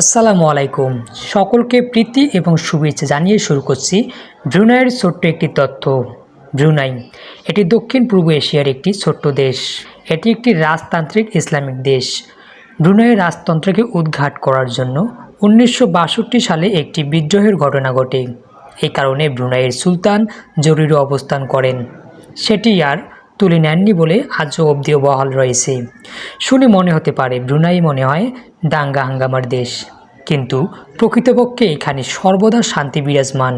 আসসালামু আলাইকুম। সকলকে প্রীতি এবং শুভেচ্ছা জানিয়ে শুরু করছি ব্রুনাইয়ের ছোট্ট একটি তথ্য ব্রুনাই, এটি দক্ষিণ পূর্ব এশিয়ার একটি ছোট্ট দেশ। এটি একটি রাজতান্ত্রিক ইসলামিক দেশ। ব্রুনাইয়ের রাজতন্ত্রকে উদ্ঘাট করার জন্য উনিশশো বাষট্টি সালে একটি বিদ্রোহের ঘটনা ঘটে। এই কারণে ব্রুনাইয়ের সুলতান জরুরি অবস্থান করেন। সেটি আর তুলে নেননি বলে আজও অবধিও বহাল রয়েছে। শুনে মনে হতে পারে, ব্রুনাই মনে হয় দাঙ্গা হাঙ্গামার দেশ। কিন্তু প্রকৃতপক্ষে এখানে সর্বদা শান্তি বিরাজমান।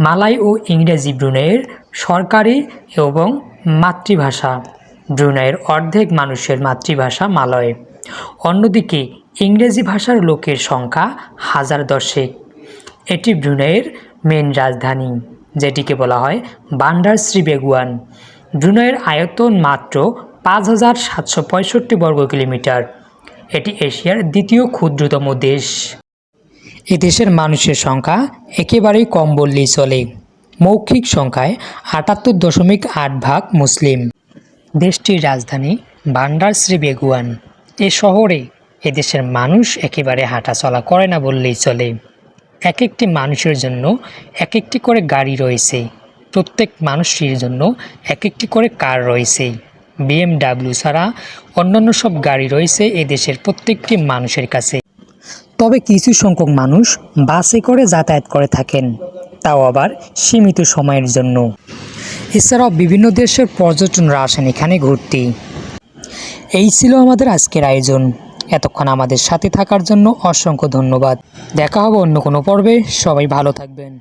মালাই ও ইংরেজি ব্রুনাইয়ের সরকারি এবং মাতৃভাষা। ব্রুনাইয়ের অর্ধেক মানুষের মাতৃভাষা মালয়। অন্যদিকে ইংরেজি ভাষার লোকের সংখ্যা হাজার দশেক। এটি ব্রুনাইয়ের মেন রাজধানী, যেটিকে বলা হয় বান্ডার শ্রী বেগুয়ান ব্রুনাইয়ের আয়তন মাত্র পাঁচ হাজার সাতশো পঁয়ষট্টি বর্গ কিলোমিটার। এটি এশিয়ার দ্বিতীয় ক্ষুদ্রতম দেশ। এ দেশের মানুষের সংখ্যা একেবারেই কম বললেই চলে। মৌখিক সংখ্যায় আটাত্তর দশমিক আট ভাগ মুসলিম। দেশটির রাজধানী ভান্ডার শ্রী বেগুয়ান। এ শহরে এদেশের মানুষ একেবারে হাঁটাচলা করে না বললেই চলে। এক একটি মানুষের জন্য এক একটি করে গাড়ি রয়েছে। প্রত্যেক মানুষটির জন্য এক একটি করে কার রয়েছে? বিএমডাব্লিউ ছাড়া অন্যান্য সব গাড়ি রয়েছে এদেশের প্রত্যেকটি মানুষের কাছে। তবে কিছু সংখ্যক মানুষ বাসে করে যাতায়াত করে থাকেন, তাও আবার সীমিত সময়ের জন্য। এছাড়াও বিভিন্ন দেশের পর্যটনরা আসেন এখানে ঘুরতে। এই ছিল আমাদের আজকের আয়োজন। এতক্ষণ আমাদের সাথে থাকার জন্য অসংখ্য ধন্যবাদ। দেখা হবে অন্য কোনো পর্বে। সবাই ভালো থাকবেন।